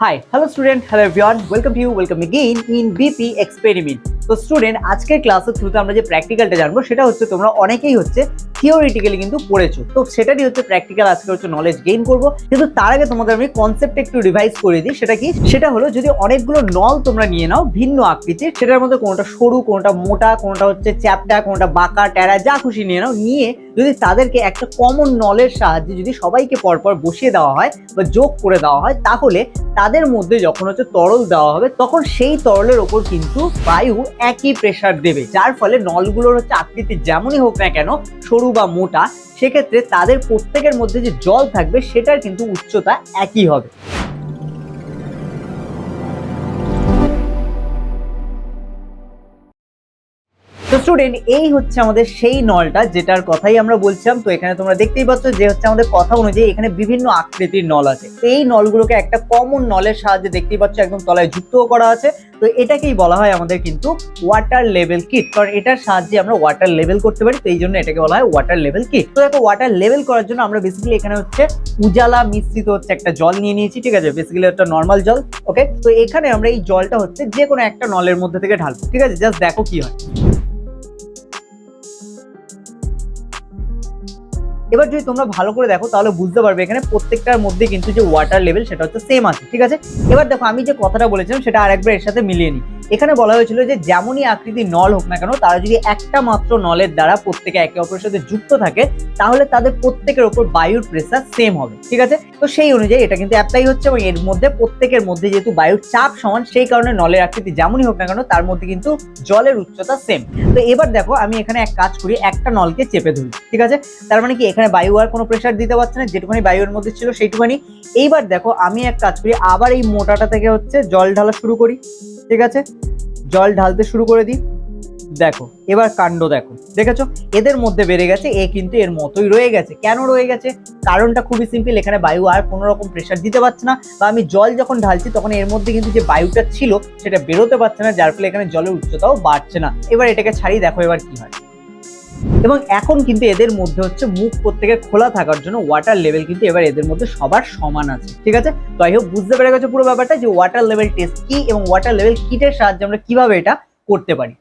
Hi hello student hello everyone welcome to you welcome again in BP experiment তো student আজকের ক্লাসের থ্রুতে আমরা যে প্র্যাকটিক্যালটা জানব, সেটা হচ্ছে তোমরা অনেকেই হচ্ছে থিওরিটিক্যালি কিন্তু পড়েছো। তো সেটারই হচ্ছে প্র্যাকটিক্যাল আজকে হচ্ছে নলেজ গেইন করব। কিন্তু তার আগে তোমাদের আমি কনসেপ্ট একটু রিভাইজ করে দিই, সেটা কি? সেটা হলো যদি অনেকগুলো নল তোমরা নিয়ে নাও ভিন্ন আকৃতির, সেটার মধ্যে কোনোটা সরু, কোনোটা মোটা, কোনোটা হচ্ছে চ্যাপটা, কোনোটা বাঁকা, ট্যারা, যা খুশি নিয়ে নাও, নিয়ে যদি তাদেরকে একটা কমন নলের সাহায্যে যদি সবাইকে পরপর বসিয়ে দেওয়া হয় বা যোগ করে দেওয়া হয়, তাহলে তাদের মধ্যে যখন হচ্ছে তরল দেওয়া হবে, তখন সেই তরলের ওপর কিন্তু বায়ু একই প্রেসার দেবে। যার ফলে নলগুলোর হচ্ছে আকৃতি যেমনই হোক না কেন, সরু বা মোটা, সেক্ষেত্রে তাদের প্রত্যেকের মধ্যে যে জল থাকবে, সেটার কিন্তু উচ্চতা একই হবে। তো স্টুডেন্ট এই হচ্ছে আমাদের সেই নলটা, যেটার কথাই আমরা বলছিলাম। তো এখানে তোমরা দেখতেই পাচ্ছ যে হচ্ছে আমাদের কথা অনুযায়ী এখানে বিভিন্ন আকৃতির নল আছে। এই নলগুলোকে একটা কমন নলের সাহায্যে দেখতেই পাচ্ছ, একদম তলায় যুক্তও করা আছে। তো এটাকেই বলা হয় আমাদের কিন্তু ওয়াটার লেভেল কিট কারণ এটার সাহায্যে আমরা ওয়াটার লেভেল করতে পারি, তো এই জন্য এটাকে বলা হয় ওয়াটার লেভেল কিট তো দেখো ওয়াটার লেভেল করার জন্য আমরা বেসিক্যালি এখানে হচ্ছে উজালা মিশ্রিত হচ্ছে একটা জল নিয়ে নিয়েছি, ঠিক আছে? বেসিক্যালি একটা নর্মাল জল ওকে তো এখানে আমরা এই জলটা হচ্ছে যে কোনো একটা নলের মধ্যে থেকে ঢালবো, ঠিক আছে? জাস্ট দেখো কি হয়। এবার যদি তোমরা ভালো করে দেখো, তাহলে বুঝতে পারবে এখানে প্রত্যেকটার মধ্যে কিন্তু যে ওয়াটার লেভেল সেটা হচ্ছে সেম আছে, ঠিক আছে? এবার দেখো, আমি যে কথাটা বলেছিলাম, সেটা আরেকবার এর সাথে মিলিয়ে নিই। এখানে বলা হয়েছিল যে যেমনই আকৃতি নল হোক না কেন, তারা যদি একটা মাত্র নলের দ্বারা প্রত্যেকে একে অপরের সাথে যুক্ত থাকে, তাহলে তাদের প্রত্যেকের ওপর বায়ুর প্রেসার সেম হবে, ঠিক আছে? তো সেই অনুযায়ী এটা কিন্তু অ্যাপ্লাই হচ্ছে এবং এর মধ্যে, প্রত্যেকের মধ্যে যেহেতু বায়ুর চাপ সমান, সেই কারণে নলের আকৃতি যেমনই হোক না কেন, তার মধ্যে কিন্তু জলের উচ্চতা সেম তো এবার দেখো, আমি এখানে এক কাজ করি, একটা নলকে চেপে ধরি, ঠিক আছে? তার মানে কি এখানে বায়ু আর কোনো প্রেশার দিতে পারছে না যেটুখানি বায়ুর মধ্যে ছিল সেইটুখানি এইবার দেখো, আমি এক কাজ করি, আবার এই মোটাটা থেকে হচ্ছে জল ঢালা শুরু করি, ঠিক আছে? জল ঢালতে শুরু করে দিই। দেখো, এবার কাণ্ড দেখো, দেখেছ? এদের মধ্যে বেড়ে গেছে, এ কিন্তু এর মতোই রয়ে গেছে। কেন রয়ে গেছে? কারণটা খুবই সিম্পল এখানে বায়ু আর কোনো রকম প্রেশার দিতে পারছে না, বা আমি জল যখন ঢালছি, তখন এর মধ্যে কিন্তু যে বায়ুটা ছিল, সেটা বেরোতে পারছে না, যার ফলে এখানে জলের উচ্চতাও বাড়ছে না। এবার এটাকে ছাড়িয়ে দেখো এবার কি হয়। এবং এখন কিন্তু এদের মধ্যে হচ্ছে মুখ প্রত্যেকে খোলা থাকার জন্য ওয়াটার লেভেল কিন্তু এবার এদের মধ্যে সবার সমান আছে, ঠিক আছে? তো আই হোপ বুঝতে পেরে গেছে পুরো ব্যাপারটা যে ওয়াটার লেভেল টেস্ট কি এবং ওয়াটার লেভেল কিটের সাহায্যে আমরা কীভাবে এটা করতে পারি।